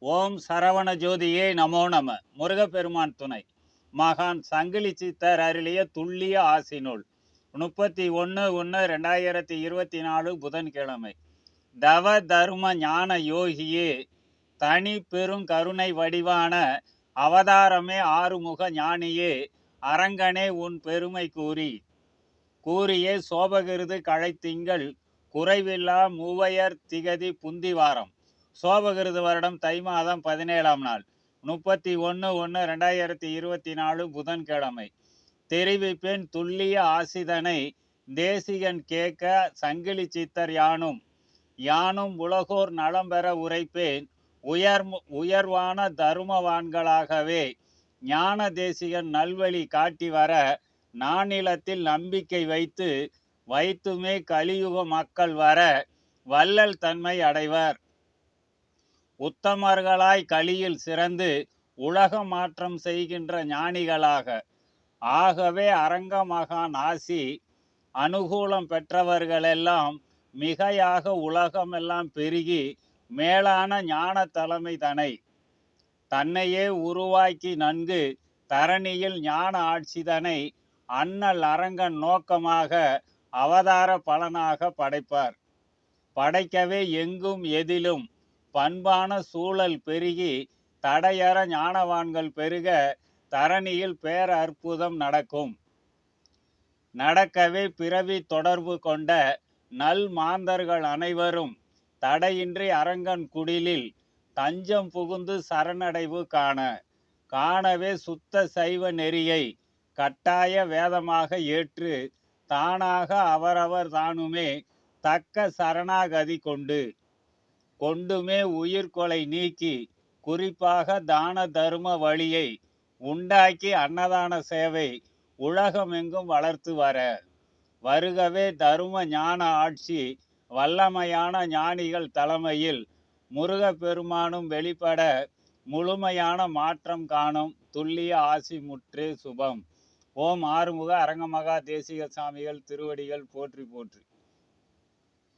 ஓம் சரவண ஜோதியே நமோ நம. முருகப்பெருமான் துணை. மகான் சங்கிலி சித்தர் அருளிய துல்லிய ஆசினுள் முப்பத்தி ஒன்று ஒன்று ரெண்டாயிரத்தி இருபத்தி நாலு புதன்கிழமை. தவ தர்ம ஞான யோகியே தனி பெரும் கருணை வடிவான அவதாரமே ஆறுமுக ஞானியே அரங்கனே உன் பெருமை கூறி. கூறியே சோபகிருது கழைத்திங்கள் குறைவில்லா மூவையர் திகதி புந்திவாரம். சோபகிருது வருடம் தை மாதம் பதினேழாம் நாள். முப்பத்தி ஒன்று ஒன்று ரெண்டாயிரத்தி இருபத்தி நாலு புதன்கிழமை. தெரிவிப்பின் துல்லிய ஆசிதனை தேசிகன் கேட்க சங்கிலி சித்தர் யானும். யானும் உலகோர் நலம் பெற உரைப்பேன். உயர் உயர்வான தருமவான்களாகவே ஞான தேசிகன் நல்வழி காட்டி வர நானிலத்தில் நம்பிக்கை வைத்து வைத்துமே கலியுக மக்கள் வர வள்ளல் தன்மை அடைவர். உத்தமர்களாய் கலியில் சிறந்து உலக மாற்றம் செய்கின்ற ஞானிகளாக. ஆகவே அரங்க மகான் ஆசி அனுகூலம் பெற்றவர்களெல்லாம் மிகையாக உலகமெல்லாம் பெருகி மேலான ஞான தலைமை தனை. தன்னையே உருவாக்கி நன்கு தரணியில் ஞான ஆட்சிதனை அண்ணல் அரங்கன் நோக்கமாக அவதார பலனாக படைப்பார். படைக்கவே எங்கும் எதிலும் பண்பான சூழல் பெருகி தடையற ஞானவான்கள் பெருக தரணியில் பேர அற்புதம் நடக்கும். நடக்கவே பிறவி தொடர்பு கொண்ட நல் மாந்தர்கள் அனைவரும் தடையின்றி அரங்கன் குடிலில் தஞ்சம் புகுந்து சரணடைவு காண காணவே சுத்த சைவ நெறியை கட்டாய வேதமாக ஏற்று தானாக அவரவர் தானுமே தக்க சரணாகதி கொண்டு கொண்டுமே உயிர்கொலை நீக்கி குறிப்பாக தான தர்ம வழியை உண்டாக்கி அன்னதான சேவை உலகமெங்கும் வளர்த்து வர. வருகவே தரும ஞான ஆட்சி வல்லமையான ஞானிகள் தலைமையில் முருகப்பெருமானும் வெளிப்பட முழுமையான மாற்றம் காணும் துல்லிய ஆசி முற்றே சுபம். ஓம் ஆறுமுக அரங்கமகா தேசிக சாமிகள் திருவடிகள் போற்றி போற்றி.